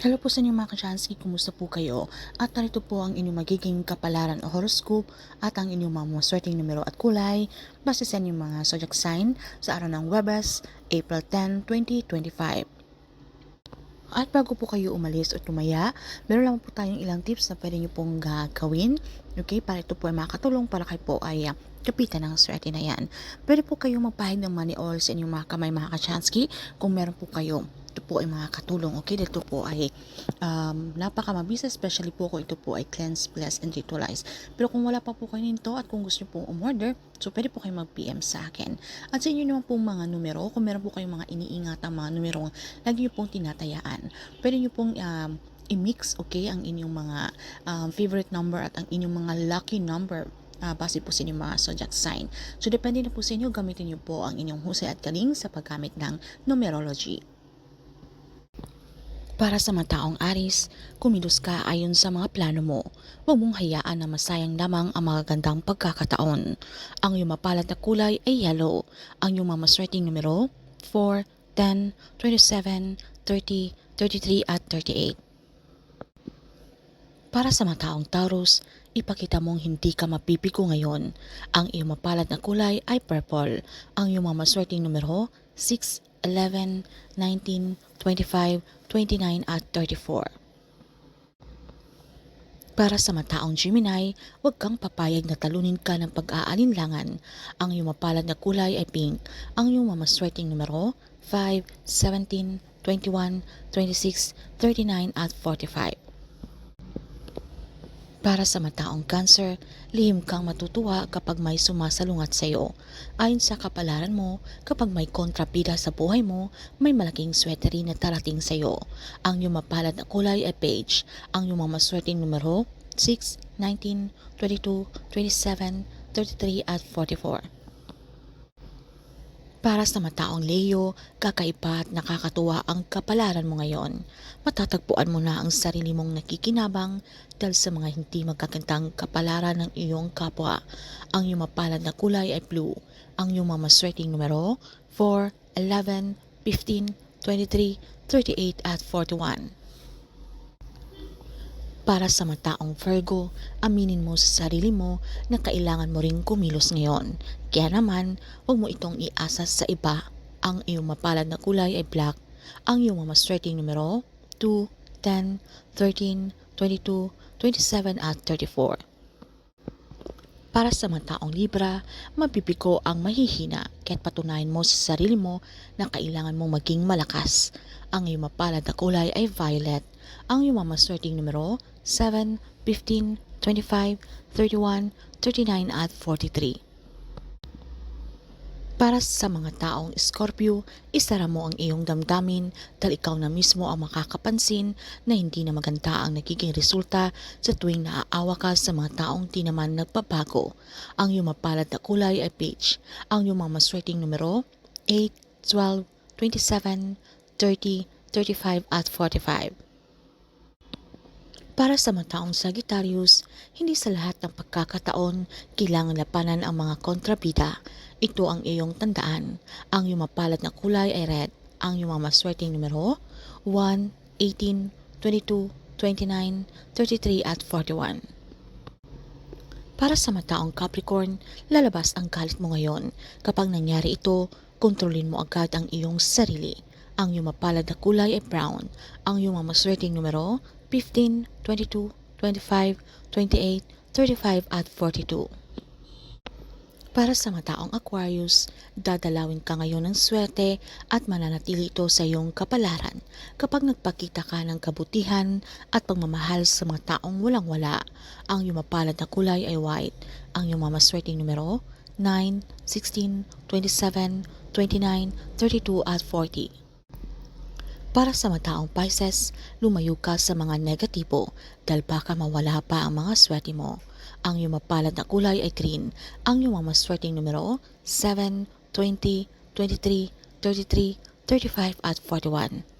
Hello po sa inyo mga kachansky, kumusta po kayo? At narito po ang inyong magiging kapalaran o horoscope at ang inyong mga maswerteng numero at kulay base sa inyong mga zodiac sign sa araw ng Webes, April 10, 2025. At bago po kayo umalis o tumaya, meron lang po tayong ilang tips na pwede nyo pong gagawin. Okay, para ito po ay makatulong para kayo po ay ah, kapitan ng swerte na yan. Pwede po kayo magpahid ng money oil sa inyong mga kamay mga kachansky kung meron po kayo ito po ay mga katulong, okay? Dito po ay um, napakamabisa, especially po kung ito po ay cleanse, bless, and ritualize. Pero kung wala pa po kayo nito at kung gusto nyo pong umorder, so pwede po kayo mag-PM sa akin. At sa inyo naman pong mga numero, kung meron po kayong mga iniingat ang mga numero, lagi nyo pong tinatayaan. Pwede nyo pong um, i-mix, okay, ang inyong mga um, favorite number at ang inyong mga lucky number uh, base po sa inyong mga zodiac sign. So, depende na po sa inyo, gamitin nyo po ang inyong husay at galing sa paggamit ng numerology. Para sa mataong aris, kumilos ka ayon sa mga plano mo. Huwag mong hayaan na masayang lamang ang magagandang pagkakataon. Ang iyong mapalad na kulay ay yellow. Ang iyong mamaswerteng numero, 4, 10, 27, 30, 33 at 38. Para sa mataong Taurus, ipakita mong hindi ka mapipiko ngayon. Ang iyong mapalad na kulay ay purple. Ang iyong mamaswerteng numero, 6, 11, 19, 25, 29 at 34. Para sa mataong Gemini, huwag kang papayag na talunin ka ng pag-aalinlangan. Ang iyong mapalad na kulay ay pink. Ang iyong mamaswerteng numero, 5, 17, 21, 26, 39 at 45. Para sa mataong cancer, lihim kang matutuwa kapag may sumasalungat sa iyo. Ayon sa kapalaran mo, kapag may kontrabida sa buhay mo, may malaking swerte na tarating sa iyo. Ang iyong mapalad na kulay ay beige. Ang iyong mamaswerteng numero, 6, 19, 22, 27, 33 at 44. Para sa mataong Leo, kakaiba at nakakatuwa ang kapalaran mo ngayon. Matatagpuan mo na ang sarili mong nakikinabang dahil sa mga hindi magkagandang kapalaran ng iyong kapwa. Ang iyong mapalad na kulay ay blue. Ang iyong mamaswerteng numero, 4, 11, 15, 23, 38 at 41. Para sa mataong Virgo, aminin mo sa sarili mo na kailangan mo ring kumilos ngayon. Kaya naman, huwag mo itong iasa sa iba. Ang iyong mapalad na kulay ay black. Ang iyong mamaswerteng numero, 2, 10, 13, 22, 27 at 34. Para sa mataong Libra, mabibiko ang mahihina kaya't patunayan mo sa sarili mo na kailangan mong maging malakas. Ang iyong mapalad na kulay ay violet. Ang iyong mamaswerteng numero, 7, 15, 25, 31, 39 at 43. Para sa mga taong Scorpio, isara mo ang iyong damdamin dahil ikaw na mismo ang makakapansin na hindi na maganda ang nagiging resulta sa tuwing naaawa ka sa mga taong di naman nagbabago. Ang iyong mapalad na kulay ay peach. Ang iyong mga maswerteng numero, 8, 12, 27, 30, 35 at 45. Para sa mataong Sagittarius, hindi sa lahat ng pagkakataon kailangan lapanan ang mga kontrabida. Ito ang iyong tandaan. Ang iyong mapalad na kulay ay red. Ang iyong mga maswerteng numero, 1, 18, 22, 29, 33 at 41. Para sa mataong Capricorn, lalabas ang galit mo ngayon. Kapag nangyari ito, kontrolin mo agad ang iyong sarili. Ang iyong mapalad na kulay ay brown. Ang iyong mga maswerteng numero, 15, 22, 25, 28, 35 at 42. Para sa mataong Aquarius, dadalawin ka ngayon ng swerte at mananatili ito sa iyong kapalaran kapag nagpakita ka ng kabutihan at pagmamahal sa mga taong walang-wala. Ang iyong mapalad na kulay ay white. Ang iyong mamaswerteng numero, 9, 16, 27, 29, 32 at 40. Para sa mataong Pisces, lumayo ka sa mga negatibo dahil baka mawala pa ang mga swerte mo. Ang iyong mapalad na kulay ay green. Ang iyong mga maswerteng numero 7, 20, 23, 33, 35 at 41.